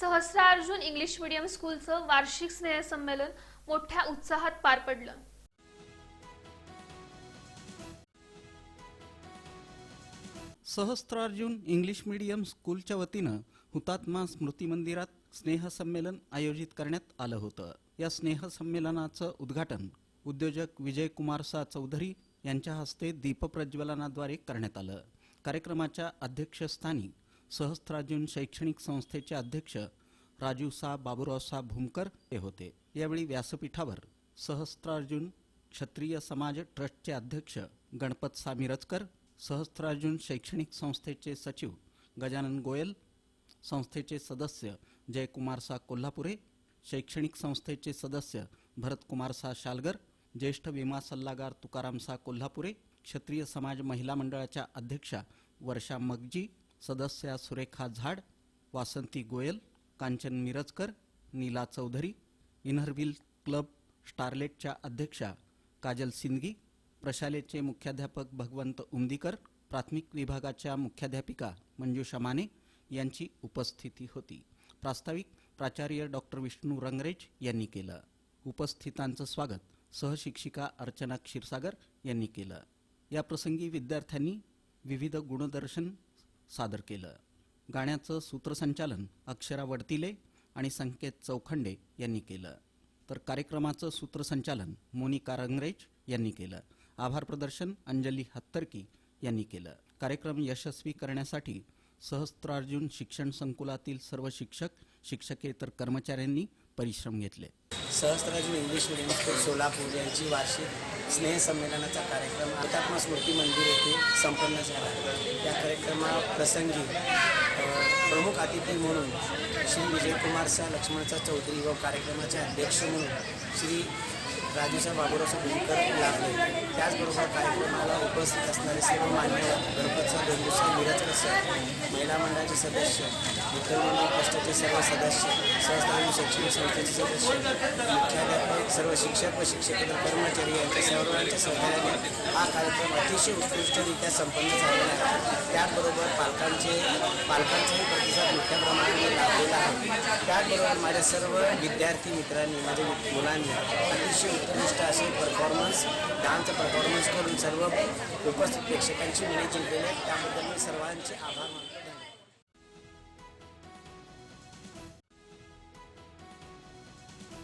Sahasrarjun English medium स्कूलचं वार्षिक स्नेहसंमेलन मोठ्या उत्साहात पार पडलं. सहस्त्रार्जुन इंग्लिश मीडियम स्कूलच्या वतीनं हुतात्मा स्मृती मंदिरात स्नेहसंमेलन आयोजित करण्यात आलं होतं. या स्नेहसंमेलनाचं उद्घाटन उद्योजक विजयकुमार सा चौधरी यांच्या हस्ते दीपप्रज्वलनाद्वारे करण्यात आलं. कार्यक्रमाच्या अध्यक्षस्थानी सहस्त्रार्जुन शैक्षणिक संस्थेचे अध्यक्ष राजूसा बाबुरावसा भूमकर हे होते. यावेळी व्यासपीठावर सहस्त्रार्जुन क्षत्रिय समाज ट्रस्टचे अध्यक्ष गणपत सा मिरजकर सहस्त्रार्जुन शैक्षणिक संस्थेचे सचिव गजानन गोयल संस्थेचे सदस्य जयकुमार सा कोल्हापुरे शैक्षणिक संस्थेचे सदस्य भरतकुमार सा शालगर ज्येष्ठ विमा सल्लागार तुकारामसा कोल्हापुरे क्षत्रिय समाज महिला मंडळाच्या अध्यक्षा वर्षा मगजी सदस्या Surekha Jhad Vasanti Goyal Kanchan Mirajkar Neela Chaudhari Inner Wheel club स्टारलेटच्या अध्यक्षा काजल सिंदगी प्रशालेचे मुख्याध्यापक भगवंत उमदीकर प्राथमिक विभागाच्या मुख्याध्यापिका मंजुषा माने यांची उपस्थिती होती. प्रास्ताविक प्राचार्य डॉक्टर विष्णू रंगरेज यांनी केलं. उपस्थितांचं स्वागत सहशिक्षिका अर्चना क्षीरसागर यांनी केलं. याप्रसंगी विद्यार्थ्यांनी विविध गुणदर्शन सादर केलं. गाण्याचं सूत्रसंचालन अक्षरा वडतिले आणि संकेत चौखंडे यांनी केलं. तर कार्यक्रमाचं सूत्रसंचालन मोनिका रंगरेज यांनी केलं. आभार प्रदर्शन अंजली हत्तरकी यांनी केलं. कार्यक्रम यशस्वी करण्यासाठी सहस्त्रार्जुन शिक्षण संकुलातील सर्व शिक्षक शिक्षकेतर कर्मचाऱ्यांनी परिश्रम घेतले. Sahastrarjun English medium school Solapur यांची वार्षिक स्नेहसंमेलनाचा कार्यक्रम हुतात्मा स्मृती मंदिर येथे संपन्न झाला. या कार्यक्रमाप्रसंगी प्रमुख अतिथी म्हणून श्री विजयकुमार सा लक्ष्मणचा चौधरी व कार्यक्रमाचे अध्यक्ष म्हणून श्री राजूसा बाबुरावचा भूमिकर लागले. त्याचबरोबर कार्यक्रमाला उपस्थित असणारे सर्व मान्यवर गणपतचा दोंडूसा मिरजकर सर महिला मंडळाचे सदस्य मित्र ट्रस्टचे सर्व सदस्य सहस्त्रार्जुन शैक्षणिक संस्थेचे सदस्य मुख्याध्यापक सर्व शिक्षक व शिक्षकेतर कर्मचारी यांच्या सर्वांच्या सहकार्याने हा कार्यक्रम अतिशय उत्कृष्टरित्या संपन्न झालेला आहे. त्याचबरोबर पालकांचे पालकांचाही प्रतिसाद मोठ्या प्रमाणात लाभलेला आहे. त्याचबरोबर माझ्या सर्व विद्यार्थी मित्रांनी माझ्या मुलांनी अतिशय उत्कृष्ट असे परफॉर्मन्स डान्सचा परफॉर्मन्स करून सर्व उपस्थित प्रेक्षकांची मने जिंकलेले त्याबद्दल मी सर्वांचे आभार मानतो.